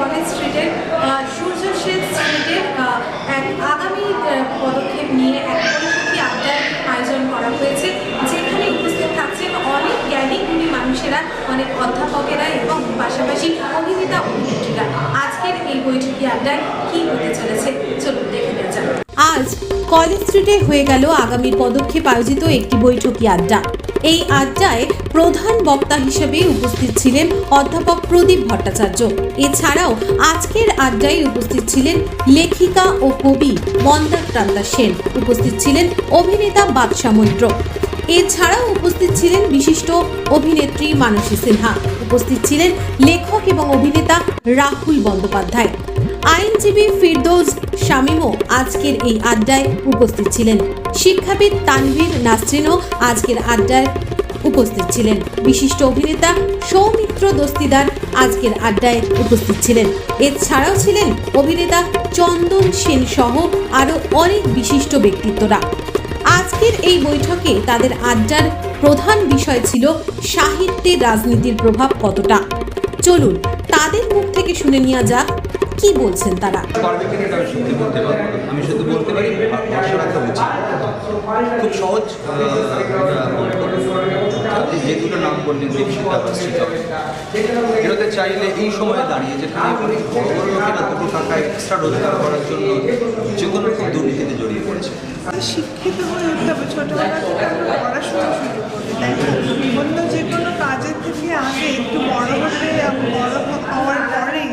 College স্ট্রিটের সূর্য সেন স্ট্রিটের এক আগামী পদক্ষেপ নিয়ে এক পরিষদী আড্ডার আয়োজন করা হয়েছে, যেখানে উপস্থিত থাকছেন অনেক জ্ঞানী গুণী মানুষেরা, অনেক অধ্যাপকেরা এবং পাশাপাশি অভিনেতা অভিনেত্রীরা। আজকের এই বৈঠকি আড্ডায় কি হতে চলেছে? চলুন দেখে নেওয়া যাক। আজ কলেজ স্ট্রিটে হয়ে গেল আগামী পদক্ষেপ আয়োজিত একটি বৈঠকি আড্ডা এই আড্ডায় প্রধান বক্তা হিসেবে উপস্থিত ছিলেন অধ্যাপক প্রদীপ ভট্টাচার্য। এছাড়াও আজকের আড্ডায় উপস্থিত ছিলেন লেখিকা ও কবি মন্দাক্রান্তা সেন। উপস্থিত ছিলেন অভিনেতা বাদশা মৈত্র। এছাড়াও উপস্থিত ছিলেন বিশিষ্ট অভিনেত্রী মানসী সিনহা। উপস্থিত ছিলেন লেখক এবং অভিনেতা রাহুল বন্দ্যোপাধ্যায়। আইনজীবী ফিরদৌস শামীমও আজকের এই আড্ডায় উপস্থিত ছিলেন। শিক্ষাবিদ তানভীর নাসরিনও আজকের আড্ডায় উপস্থিত ছিলেন। বিশিষ্ট অভিনেতা সৌমিত্র দস্তিদার আজকের আড্ডায় উপস্থিত ছিলেন। এছাড়াও ছিলেন অভিনেতা চন্দন সেন সহ আরও অনেক বিশিষ্ট ব্যক্তিত্বরা। আজকের এই বৈঠকে তাদের আড্ডার প্রধান বিষয় ছিল সাহিত্যে রাজনীতির প্রভাব কতটা। চলুন তাদের মুখ থেকে শুনে নেওয়া যাক কি বলছেন তারা? আমি সত্যি বলতে আমি শুধু বলতে পারি ভরসা রাখা উচিত। খুব সহজ আপনি যে দুটো নাম বললেন দীপশিকা বা চাইলে এই সময়ে দাঁড়িয়ে যেখানে অনেক বড় বড় লোকেরা দুটো টাকা এক্সট্রা রোজগার করার জন্য যে কোনো রকম দুর্নীতিতে জড়িয়ে পড়েছে। শিক্ষিত হয়ে উঠতে হবে। ছোটবেলা থেকে আমরা পড়াশোনা শুরু করি তাই যে কোনো কাজের থেকে আগে একটু বড় হতে বড় হওয়ার পরে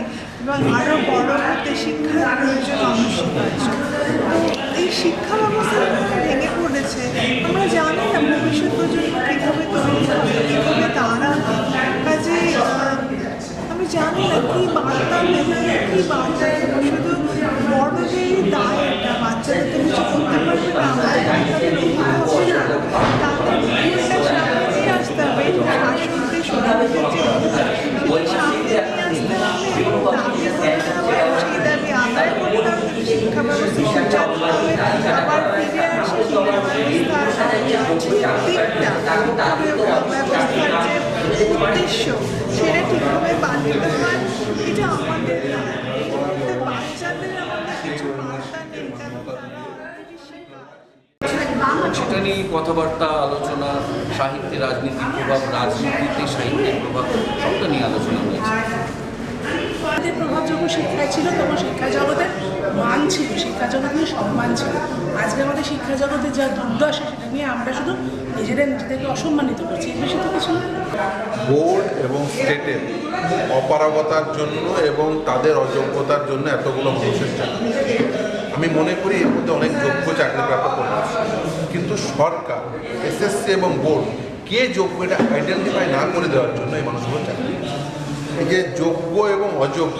এবং আরও বার্তা দেবো শুধু বড়দেরই দায় এটা বাচ্চারা তো কিছু করতে পারবে না, আমাদের তাদের আসতে হবে আসতে হবে শিক্ষা ব্যবস্থা আবার ফিরে আসে শিক্ষা ব্যবস্থার যে উদ্দেশ্য সেটা ঠিকভাবে পালিত এটা আমাদের দায়। এই মুহূর্তে বাচ্চাদের আমাদের কিছু বার্তা নেই কারণ তারা already সেটা নিয়ে কথাবার্তা আলোচনা সাহিত্যে রাজনীতির প্রভাব রাজনীতিতে সাহিত্যের প্রভাব সবটা নিয়ে আলোচনা হয়েছে। প্রভাব যখন শিক্ষায় ছিল তখন শিক্ষা জগতের মান ছিল শিক্ষা জগৎ নিয়ে সম্মান ছিল। আজকে আমাদের শিক্ষা জগতের যা দুর্দশা সেটা নিয়ে আমরা শুধু নিজেদেরকে অসম্মানিত করছি এর বেশি তো কিছু বোর্ড এবং স্টেটের অপারগতার জন্য এবং তাদের অযোগ্যতার জন্য এতগুলো মানুষের চাকরি। আমি মনে করি এর মধ্যে অনেক যোগ্য চাকরি প্রাপ্ত আছে। কিন্তু সরকার এসএসসি এবং বোর্ড কে যোগ্য এটা আইডেন্টিফাই না করে দেওয়ার জন্য এই মানুষগুলো চাকরি এই যে যোগ্য এবং অযোগ্য,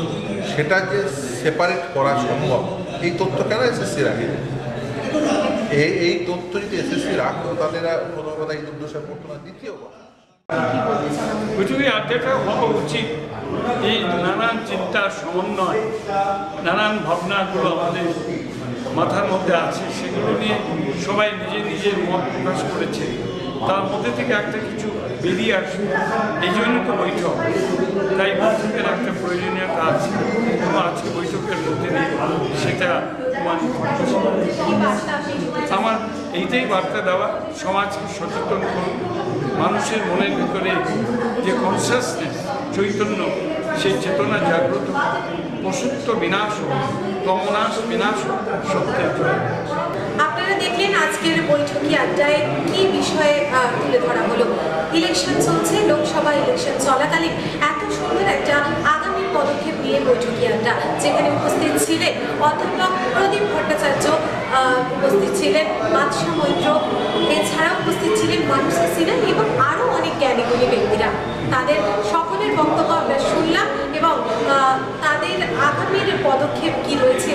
সেটা যে সেপারেট করা সম্ভব, এই তথ্য কেন এসএসসি রাখে? এই এই তথ্য যদি এসএসসি রাখতো তাদের কোনো কথা এই দুর্দশায় পড়তো না দ্বিতীয় কথা। পৃথিবী আড্ডাটা হওয়া উচিত। এই নানান চিন্তার সমন্বয়, নানান ভাবনাগুলো আমাদের মাথার মধ্যে আছে, সেগুলো নিয়ে সবাই নিজে নিজের মত প্রকাশ করেছে। তার মধ্যে থেকে একটা কিছু বেরিয়ে আসবে এই জন্য তো বৈঠক। তাই বৈঠকের একটা প্রয়োজনীয়তা আছে আজকে বৈঠকের মধ্যে দিয়ে সেটা আমার এইটাই বার্তা দেওয়া, সমাজকে সচেতন করুন। মানুষের মনের ভিতরে যে কনসিয়াসনেস চৈতন্য, সেই চেতনা জাগ্রত পশুত্ব বিনাশ তমনাশ বিনাশ সত্যের জয় আপনারা দেখলেন আজকের বৈঠকি আড্ডায় কি বিষয়ে তুলে ধরা হলো? ইলেকশন চলছে লোকসভা ইলেকশন চলাকালীন এত সুন্দর একটা আগামী পদক্ষেপ নিয়ে বৈঠকি আড্ডা যেখানে উপস্থিত ছিলেন অধ্যাপক প্রদীপ ভট্টাচার্য উপস্থিত ছিলেন বাদশাহ মৈত্র এছাড়াও উপস্থিত ছিলেন মানুষা সিনহা এবং আরও অনেক জ্ঞানীগুণী ব্যক্তিরা। তাদের সকলের বক্তব্য আমরা আহ, তাদের আগামীর পদক্ষেপ কি রয়েছে?